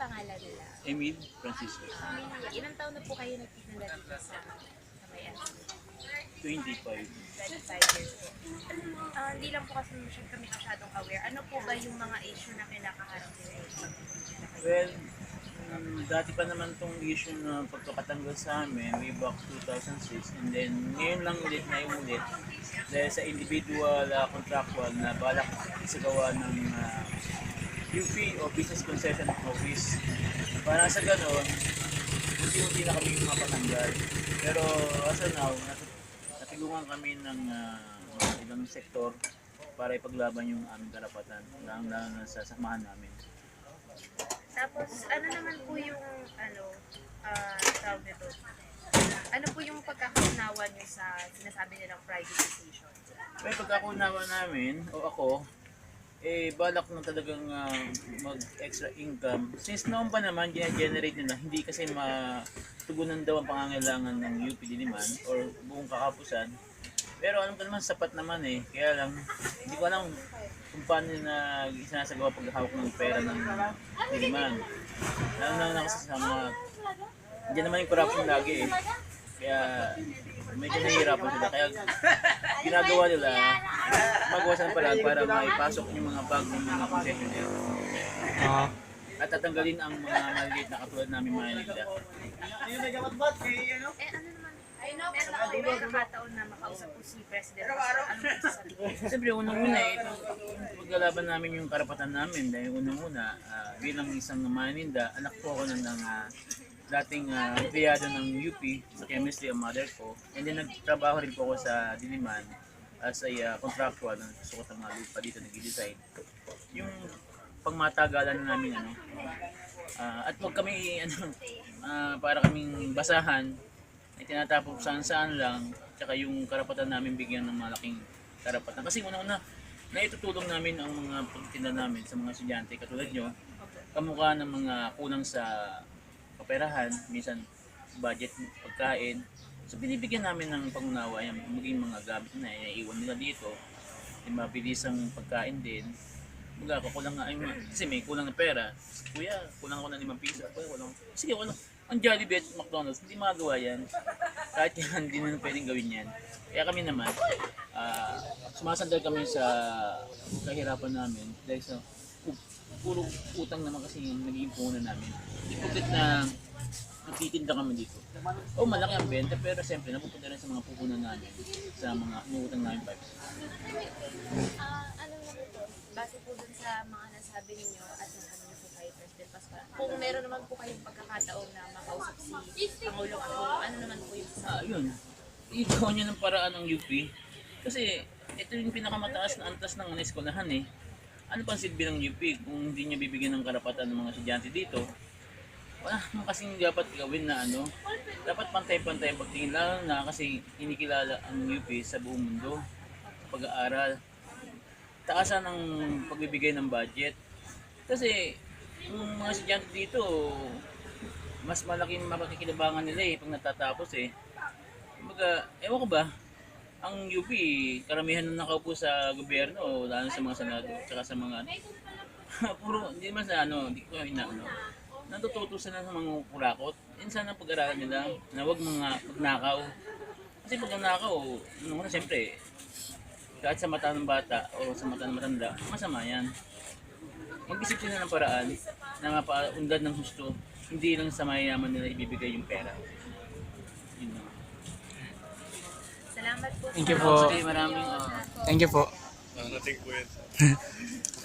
pangalan nila? Emil Francisco, Amelia, ilang taon na po kayo nagtitinda dito sa, sa Mayan? 25. 25 years old. Ah, hindi lang po kasi masyad kami masyadong aware. Ano po ba yung mga issue na kinakaharap nila? Well, um, dati pa naman tong issue na pagkakatanggal sa amin way back 2006 and then ngayon lang ulit na ulit dahil sa individual uh, contractual na balak isagawa ng uh, UP o Business Concession Office. Para sa ganon, unti-unti na kami mapatanggal. Pero as of now, nat- natulungan kami ng uh, mga ibang sektor para ipaglaban yung aming karapatan, lalo na sa samahan namin. Tapos, ano naman po yung, ano, ah, tawag nito? Ano po yung pagkakaunawa nyo sa sinasabi nilang privatization? May pagkakunawa namin, o ako, eh, balak na talagang ah, mag-extra income. Since noon pa naman, generate nila, hindi kasi matugunan daw ang pangangailangan ng UP Diliman or buong kakapusan. Pero alam ko naman, sapat naman eh. Kaya lang, hindi ko alam kung paano na sinasagawa paghahawak ng pera ng Diliman. Lalo na na kasi naman yung corruption lagi eh. Kaya medyo nahihirapan sila. Kaya ginagawa nila, magawa sa paraan para maipasok yung mga bag ng mga concessionaire. Ah, At tatanggalin ang mga maliliit na katulad namin mga nagda. Eh, ano naman, meron po kayo pagkakataon na makausap po si President. Ano? Siyempre, unang-una, ito, paglalaban namin yung karapatan namin dahil unang-una, ah, bilang isang maninda, anak po ako ng, ng ah, dating uh, ng UP sa chemistry ang mother ko. And then nagtrabaho rin po ako sa Diliman as a ah, contractual na susukat ng mga lupa dito nag-design. Yung pangmatagalan na namin ano, ah, at wag kami ano, ah, para kaming basahan ay tinatapos saan saan lang tsaka yung karapatan namin bigyan ng malaking karapatan kasi una-una naitutulong namin ang mga pagtinda namin sa mga estudyante katulad nyo kamukha ng mga kulang sa kaperahan minsan budget pagkain so binibigyan namin ng pangunawa yung maging mga gamit na naiiwan nila dito yung mabilis ang pagkain din Baga, ako kulang nga, ay, kasi may kulang na pera. Kuya, kulang ako ng limang piso. Kuya, kulang. Sige, wala. Ang Jollibee at McDonald's, hindi magagawa yan. Kahit yan, hindi na pwedeng gawin yan. Kaya kami naman, ah, sumasandal kami sa kahirapan namin dahil sa puro utang naman kasi yung naging puhunan namin. Ipugit na nagtitinda kami dito. O malaki ang benta pero siyempre napupunta rin sa mga puhunan namin sa mga inuutang namin pipes. Ah, ano naman po, base po dun sa mga nasabi ninyo at nasabi niyo po kay President Pascual, kung meron naman po kayong pagkakataon na makausap si Pangulo ako, ano naman po yung Ah, yun. Ikaw niya ng paraan ng UP. Kasi ito yung pinakamataas na antas ng eskwelahan eh. Ano pang silbi ng UP kung hindi niya bibigyan ng karapatan ng mga estudyante dito? Wala naman kasing dapat gawin na ano. Dapat pantay-pantay ang pagtingin lalo na kasi inikilala ang UP sa buong mundo sa pag-aaral. Taasan ng pagbibigay ng budget. Kasi yung mga estudyante dito, mas malaking makakikinabangan nila eh pag natatapos eh. Kumbaga, ewan ko ba, ang UP, karamihan na nakaupo sa gobyerno, lalo sa mga senado, tsaka sa mga, puro, hindi man sa ano, hindi ko ina, ano, natututo sila sa mga kurakot. Insan ang pag-aralan nila, na huwag mga magnakaw. Kasi pag nanakaw, ano muna, siyempre, kahit sa mata ng bata o sa mata ng matanda, masama yan. Mag-isip sila ng paraan na mapaundan ng gusto, hindi lang sa mayayaman nila ibibigay yung pera. Yun lang. Salamat po. Thank you po. Ah, thank you po. Narating po yan.